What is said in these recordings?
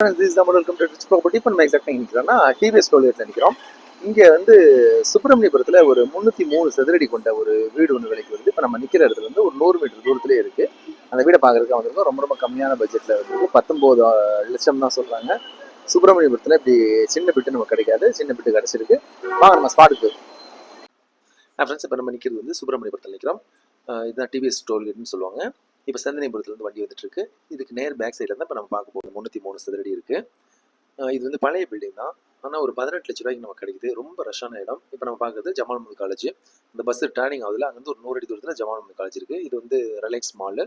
This Tamil welcome to property இப்போ நம்ம எக்ஸாக்டாக நிற்கிறோம்னா டிவிஎஸ் டோலியத்தில் நிற்கிறோம் இங்கே வந்து சுப்பிரமணியபுரத்தில் ஒரு முந்நூற்றி மூணு சதுரடி கொண்ட ஒரு வீடு ஒன்று விலைக்கு வருது. இப்போ நம்ம நிற்கிற இடத்துல வந்து ஒரு நூறு மீட்டர் தூரத்துலேயே இருக்குது அந்த வீடை பார்க்குறதுக்கு வந்திருக்கோம் ரொம்ப ரொம்ப கம்மியான பட்ஜெட்டில் வந்து பத்தொம்போது லட்சம் தான் சொல்கிறாங்க சுப்பிரமணியபுரத்தில் இப்படி சின்ன பிட்டு நமக்கு கிடைக்காது. சின்ன பிட்டு கிடச்சிருக்கு. வாங்க நம்ம ஸ்பாட்டுக்கு ஃப்ரெண்ட்ஸ் இப்போ நம்ம நிற்கிறது வந்து சுப்பிரமணியபுரத்தில் நிற்கிறோம் இதுதான் டிவிஎஸ் டோல்கேட்னு சொல்லுவாங்க. இப்போ சந்தனைபுரத்துலேருந்து வண்டி வந்துட்டுருக்கு. இதுக்கு நேர் பேக் சைடில் தான் இப்போ நம்ம பார்க்க போகிறோம் முந்நூற்றி மூணு சதுரடி இருக்குது இது வந்து பழைய பில்டிங் தான். ஆனால் ஒரு பதினெட்டு லட்ச ரூபாய்க்கு நமக்கு கிடைக்குது. ரொம்ப ரஷ்ஷான இடம். இப்போ நம்ம பார்க்குறது ஜமால் முது காலேஜ் இந்த பஸ் டேர்னிங் ஆகுதுல அங்கேருந்து ஒரு நூறு அடி தூரத்தில் ஜமால் முது காலேஜ் இருக்குது இது வந்து ரிலாக்ஸ் மாலு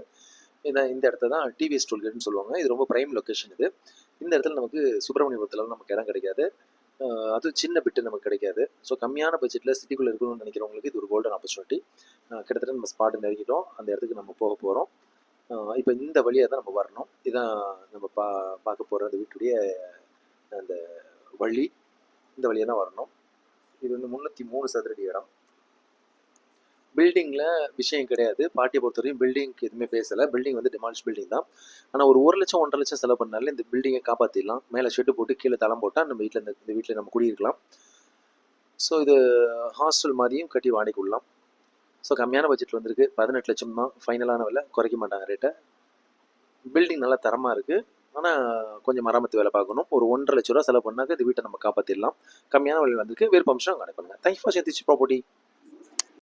இந்த இந்த இடத்த தான் டிவிஎஸ் டோல்கேட்னு சொல்லுவாங்க. இது ரொம்ப ப்ரைம் லொக்கேஷன் இது. இந்த இடத்துல நமக்கு சுப்பிரமணியபுரத்தில் நமக்கு இடம் கிடைக்காது. அதுவும் சின்ன பிட்டு நமக்கு கிடைக்காது. ஸோ கம்மியான பட்ஜெட்டில் சிட்டிக்குள்ளே இருக்கணும்னு நினைக்கிறவங்களுக்கு இது ஒரு கோல்டன் ஆப்பர்ச்சுனிட்டி கிட்டத்தட்ட நம்ம ஸ்பாட்டு நெருங்கிட்டோம் அந்த இடத்துக்கு நம்ம போக போகிறோம் இப்போ இந்த வழியாக தான் நம்ம வரணும். இதான் நம்ம பா பார்க்க போகிற அந்த வீட்டுடைய அந்த வழி. இந்த வழியாக தான் வரணும். இது வந்து முந்நூற்றி மூணு சதுரடி இடம். பில்டிங்கில் விஷயம் கிடையாது. பாட்டியை பொறுத்தவரையும் பில்டிங்க்கு எதுவுமே பேசலை. பில்டிங் வந்து டிமாலிஷ் பில்டிங் தான். ஆனால் ஒரு ஒரு லட்சம் ஒன்றரை லட்சம் செலவு பண்ணாலே இந்த பில்டிங்கை காப்பாற்றிடலாம் மேலே ஷெட்டு போட்டு கீழே தளம் போட்டால் நம்ம வீட்டில் இந்த இந்த வீட்டில் நம்ம குடியிருக்கலாம். ஸோ இது ஹாஸ்டல் மாதிரியும் கட்டி வாடகைக்கு விடலாம். ஸோ கம்மியான பட்ஜெட் வந்திருக்கு. பதினெட்டு லட்சம் தான் ஃபைனலான விலை. குறைக்க மாட்டாங்க ரேட்டை பில்டிங் நல்லா தரமாக இருக்குது ஆனால் கொஞ்சம் மராமத்து வேலை பார்க்கணும். ஒரு ஒன்றரை லட்ச ரூபா செலவு பண்ணாக்க இந்த வீட்டை நம்ம காப்பாற்றிடலாம் கம்மியான விலையில் வந்திருக்கு. வேறு பம்ஷன் கனெக்ட் பண்ணுங்கள் தேங்க்ஸ் ஃபார் சேத்திச்சு ப்ராப்பர்ட்டி